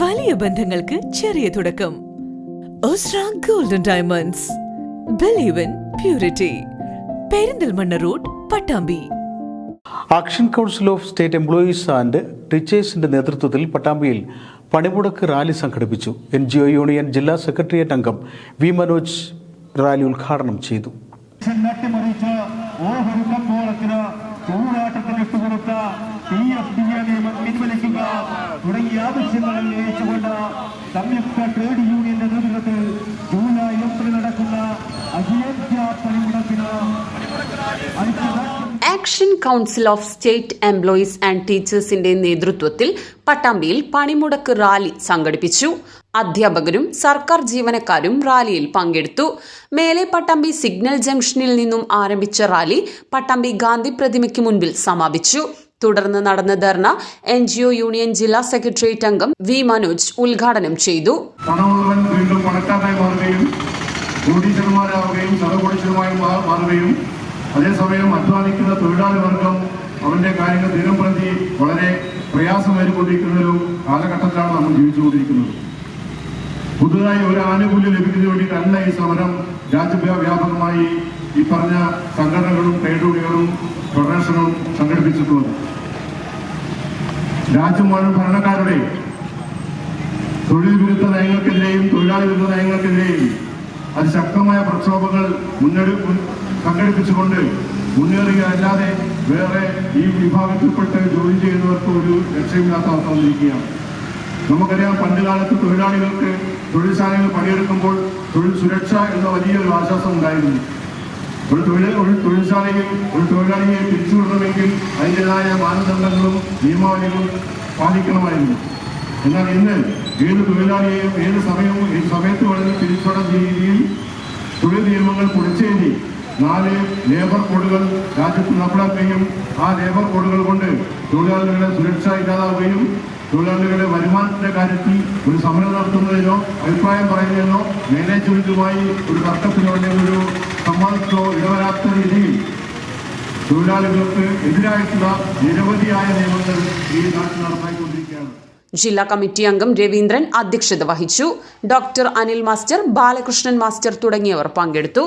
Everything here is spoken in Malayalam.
വലിയ ബന്ധങ്ങൾക്ക് ചെറിയ തുടക്കം. Osra golden diamonds believe in purity Perinthalmanna road Pattambi. Action council of state employees and ടീച്ചേഴ്സിന്റെ നേതൃത്വത്തിൽ പട്ടാമ്പിയിൽ പണിമുടക്ക് റാലി സംഘടിപ്പിച്ചു. എൻ ജി ഒ യൂണിയൻ ജില്ലാ സെക്രട്ടേറിയറ്റ് അംഗം വി മനോജ് റാലി ഉദ്ഘാടനം ചെയ്തു. നട്ടിമറിച്ച് ഓഹരി കമ്പോളത്തിന് ചൂടാട്ടത്തിന് ഇട്ടുകൊടുത്ത പി എഫ് ഡി എ നിയമം പിൻവലിക്കുക തുടങ്ങിയ ആവശ്യങ്ങൾ ഉന്നയിച്ചുകൊണ്ട് സംയുക്ത ട്രേഡ് യൂണിയന്റെ നേതൃത്വത്തിൽ ജൂലൈ എട്ടിന് നടക്കുന്ന അഖിലേന്ത്യാ പണിമുടക്കിന് action council of state employees and ടീച്ചേഴ്സിന്റെ നേതൃത്വത്തിൽ പട്ടാമ്പിയിൽ പണിമുടക്ക് റാലി സംഘടിപ്പിച്ചു. അധ്യാപകരും സർക്കാർ ജീവനക്കാരും റാലിയിൽ പങ്കെടുത്തു. മേലെ പട്ടാമ്പി സിഗ്നൽ ജംഗ്ഷനിൽ നിന്നും ആരംഭിച്ച റാലി പട്ടാമ്പി ഗാന്ധി പ്രതിമയ്ക്ക് മുൻപിൽ സമാപിച്ചു. തുടർന്ന് നടന്ന ധർണ എൻ ജി ഒ യൂണിയൻ ജില്ലാ സെക്രട്ടേറിയറ്റ് അംഗം വി മനോജ് ഉദ്ഘാടനം ചെയ്തു. വീണ്ടും പണക്കാരനായി മാറുകയും കോടീശ്വരന്മാരാവുകയും സർവകോടീശ്വരമായി മാറുകയും അതേസമയം അധ്വാനിക്കുന്ന തൊഴിലാളി വർഗം അവന്റെ കാര്യങ്ങൾ ദിനം പ്രതി വളരെ പ്രയാസമേറിക്കൊണ്ടിരിക്കുന്ന ഒരു കാലഘട്ടത്തിലാണ് നമ്മൾ ജീവിച്ചുകൊണ്ടിരിക്കുന്നത്. പുതുതായി ഒരു ആനുകൂല്യം ലഭിക്കുന്നതിന് വേണ്ടിയിട്ടല്ല ഈ സമരം രാജ്യവ്യാപകമായി ഈ പറഞ്ഞ സംഘടനകളും ട്രേഡ് യൂണിയനുകളും ഫെഡറേഷനും സംഘടിപ്പിച്ചിട്ടുള്ളത്. രാജ്യം മുഴുവൻ തൊഴിൽ വിരുദ്ധ നയങ്ങൾക്കെതിരെയും തൊഴിലാളി വിരുദ്ധ നയങ്ങൾക്കെതിരെയും അതിശക്തമായ പ്രക്ഷോഭങ്ങൾ മുന്നെടുപ്പ് സംഘടിപ്പിച്ചുകൊണ്ട് മുന്നേറുകയല്ലാതെ വേറെ ഈ വിഭാഗത്തിൽപ്പെട്ട് ജോലി ചെയ്യുന്നവർക്ക് ഒരു രക്ഷയില്ലാത്ത അവസ്ഥ വന്നിരിക്കുകയാണ്. നമുക്കറിയാം പണ്ട് കാലത്ത് തൊഴിലാളികൾക്ക് തൊഴിൽശാലയിൽ പണിയെടുക്കുമ്പോൾ തൊഴിൽ സുരക്ഷ എന്ന വലിയൊരു ആശ്വാസം ഉണ്ടായിരുന്നു. ഒരു തൊഴിൽ ഒരു തൊഴിൽശാലയിൽ ഒരു തൊഴിലാളിയെ തിരിച്ചുവിടണമെങ്കിൽ അതിന്റെതായ മാനദണ്ഡങ്ങളും നിയമാവലികളും പാലിക്കണമായിരുന്നു. എന്നാൽ ഇന്ന് ഏത് തൊഴിലാളിയെയും ഏത് സമയവും ഈ സമയത്ത് വേണമെങ്കിൽ തിരിച്ചുവിടാൻ രീതിയിൽ തൊഴിൽ നിയമങ്ങൾ പൊളിച്ചേരി നാല് ലേബർ കോഡുകൾ രാജ്യത്ത് നടപ്പിലാക്കുകയും ആ ലേബർ കോഡുകൾ കൊണ്ട് തൊഴിലാളികളുടെ സുരക്ഷ ഇല്ലാതാവുകയും തൊഴിലാളികളുടെ വരുമാനത്തിന്റെ കാര്യത്തിൽ ഒരു സമരം നടത്തുന്നതിനോ അഭിപ്രായം പറയുന്നതിനോ മാനേജ്മെന്റുമായി ഒരു തർക്കത്തിനോ അല്ലെങ്കിൽ ഒരു സംവാദത്തിനോ ഇടവരാത്ത രീതിയിൽ തൊഴിലാളികൾക്ക് എതിരായിട്ടുള്ള നിരവധിയായ നിയമങ്ങൾ ഈ നാട്ടിൽ നടപ്പായിക്കൊണ്ടിരിക്കുകയാണ് ജില്ലാ കമ്മിറ്റി അംഗം രവീന്ദ്രൻ അധ്യക്ഷത വഹിച്ചു. Doctor Anil master Balakrishnan master തുടങ്ങിയവർ പങ്കെടുത്തു.